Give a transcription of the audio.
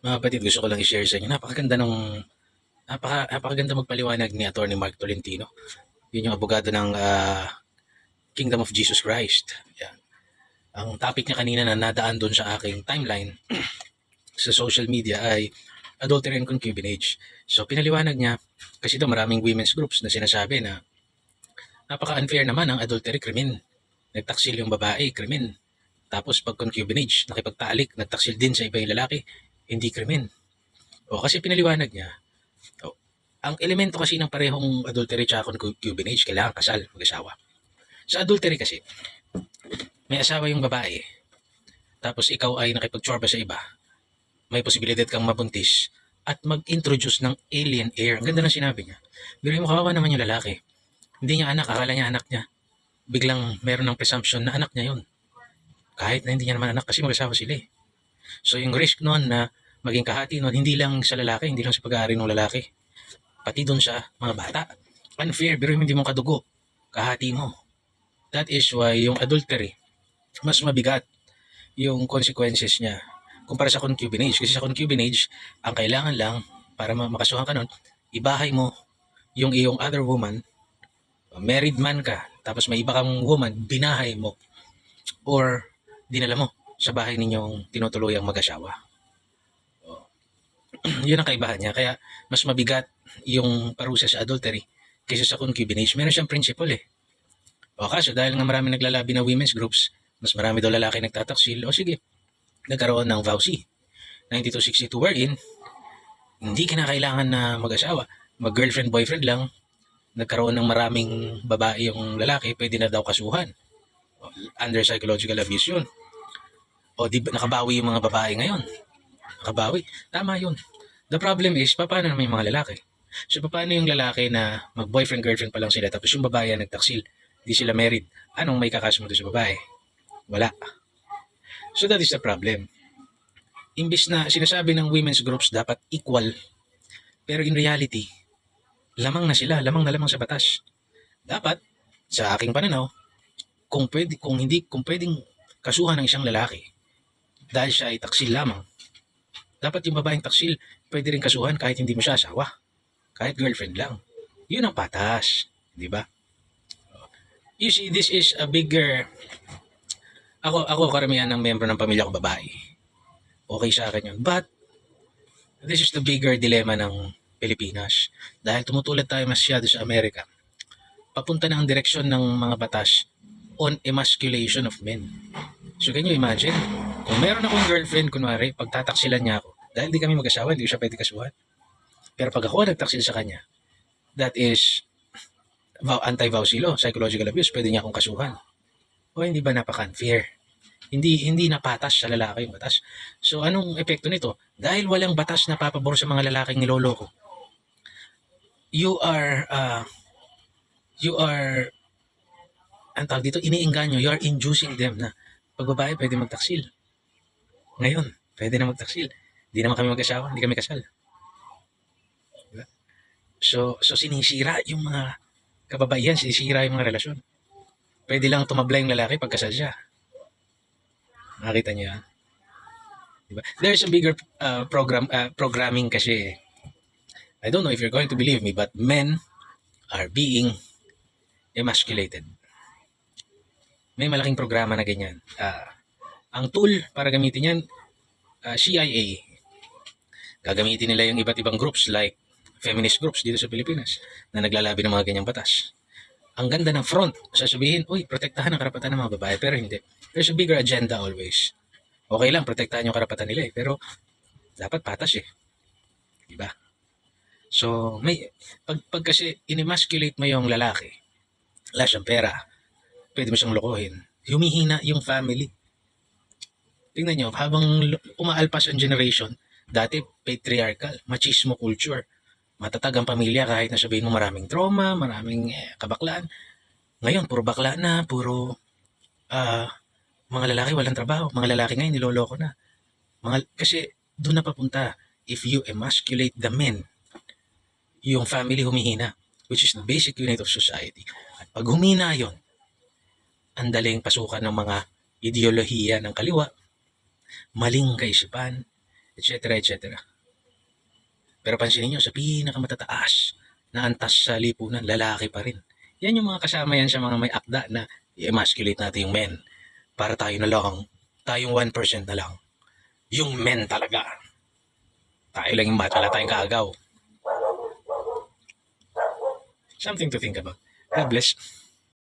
Mga kapatid, gusto ko lang i-share sa inyo. Napakaganda ng napaka, napakaganda magpaliwanag ni Attorney Mark Tolentino. Yun yung abogado ng ah, Kingdom of Jesus Christ. Yan. Ang topic niya kanina na nadaan doon sa aking timeline sa social media ay adultery and concubinage. So pinaliwanag niya, kasi daw maraming women's groups na sinasabi na napaka-unfair naman ang adultery krimen. Nagtaksil yung babae, krimen. Tapos pag concubinage, nakipagtalik, nagtaksil din sa iba yung lalaki, hindi krimen. O kasi pinaliwanag niya, o, ang elemento kasi ng parehong adultery at concubinage, kailangan kasal, mag-asawa. Sa adultery kasi, may asawa yung babae, tapos ikaw ay nakipagtsorba sa iba, may posibilidad kang mabuntis at mag-introduce ng alien heir. Ang ganda ng sinabi niya. Pero mo kawawa naman yung lalaki. Hindi niya anak, akala niya anak niya. Biglang meron ng presumption na anak niya yun. Kahit na hindi niya naman anak kasi mag-asawa sila eh. So yung risk noon na maging kahati noon, hindi lang sa lalaki, hindi lang sa pag-aari ng lalaki. Pati doon sa mga bata. Unfair, pero hindi mo kadugo. Kahati mo. That is why yung adultery, mas mabigat yung consequences niya kumpara sa concubinage. Kasi sa concubinage, ang kailangan lang para ma- makasuhan ka nun, ibahay mo yung iyong other woman, married man ka, tapos may iba kang woman, binahay mo, or dinala mo sa bahay ninyong tinutuluyang mag-asawa. Oh. Yun ang kaibahan niya. Kaya mas mabigat yung parusa sa adultery kaysa sa concubinage. Meron siyang principle eh. O kaso dahil nga marami naglalabi na women's groups, mas marami daw lalaki nagtataksil, o sige, nagkaroon ng VAUSI. 9262 wherein, hindi kinakailangan na mag-asawa. Mag-girlfriend, boyfriend lang. Nagkaroon ng maraming babae yung lalaki, pwede na daw kasuhan. Under psychological abuse yun. O di ba nakabawi yung mga babae ngayon? Nakabawi. Tama yun. The problem is, paano naman yung mga lalaki? So, paano yung lalaki na mag-boyfriend, girlfriend pa lang sila, tapos yung babae nagtaksil, di sila married, anong may kakas mo sa babae? Wala. So that is the problem. Imbis na sinasabi ng women's groups dapat equal, pero in reality, lamang na sila, lamang na lamang sa batas. Dapat, sa aking pananaw, kung pwede, kung hindi, kung pwedeng kasuhan ng isang lalaki dahil siya ay taksil lamang, dapat yung babaeng taksil, pwede rin kasuhan kahit hindi mo siya asawa. Kahit girlfriend lang. Yun ang patas. Di ba? You see, this is a bigger ako, ako karamihan ng membro ng pamilya ko babae. Okay sa akin yun. But, this is the bigger dilemma ng Pilipinas. Dahil tumutulad tayo masyado sa Amerika. Papunta na ang direksyon ng mga batas on emasculation of men. So, can you imagine? Kung meron akong girlfriend, kunwari, pagtataksilan niya ako, dahil di kami mag-asawa, hindi ko siya pwede kasuhan. Pero pag ako nagtaksil sa kanya, that is vow, anti-vow law, psychological abuse, pwede niya akong kasuhan. O hindi ba napaka-unfair? Hindi hindi napatas sa lalaki yung batas. So anong epekto nito? Dahil walang batas na papabor sa mga lalaking niloloko. You are uh, you are ang tawag dito, iniinganyo, you are inducing them na pag babae pwede magtaksil. Ngayon, pwede na magtaksil. Hindi naman kami mag-asawa, hindi kami kasal. Diba? So, so sinisira yung mga kababaihan, sinisira yung mga relasyon. Pwede lang tumablay yung lalaki pagkasal siya. Nakita niyo yan? Diba? There's a bigger uh, program uh, programming kasi. I don't know if you're going to believe me, but men are being emasculated. May malaking programa na ganyan. Uh, ang tool para gamitin yan, uh, CIA. Gagamitin nila yung iba't ibang groups like feminist groups dito sa Pilipinas na naglalabi ng mga ganyang batas ang ganda ng front. Sasabihin, uy, protektahan ang karapatan ng mga babae. Pero hindi. There's a bigger agenda always. Okay lang, protektahan yung karapatan nila eh. Pero, dapat patas eh. Diba? So, may, pag, pag kasi inimasculate mo yung lalaki, wala siyang pera, pwede mo siyang lokohin, humihina yung family. Tingnan nyo, habang umaalpas ang generation, dati patriarchal, machismo culture matatag ang pamilya kahit na sabihin mo maraming trauma, maraming eh, kabaklaan. Ngayon, puro bakla na, puro uh, mga lalaki walang trabaho. Mga lalaki ngayon niloloko na. Mga, kasi doon na papunta. If you emasculate the men, yung family humihina, which is the basic unit of society. At pag humina yon, ang daling pasukan ng mga ideolohiya ng kaliwa, maling kaisipan, etc. etc. Pero pansinin nyo, sa pinakamatataas na antas sa lipunan, lalaki pa rin. Yan yung mga kasama yan sa mga may akda na i-emasculate natin yung men. Para tayo na lang, tayong 1% na lang. Yung men talaga. Tayo lang yung mat, wala tayong kaagaw. Something to think about. God bless.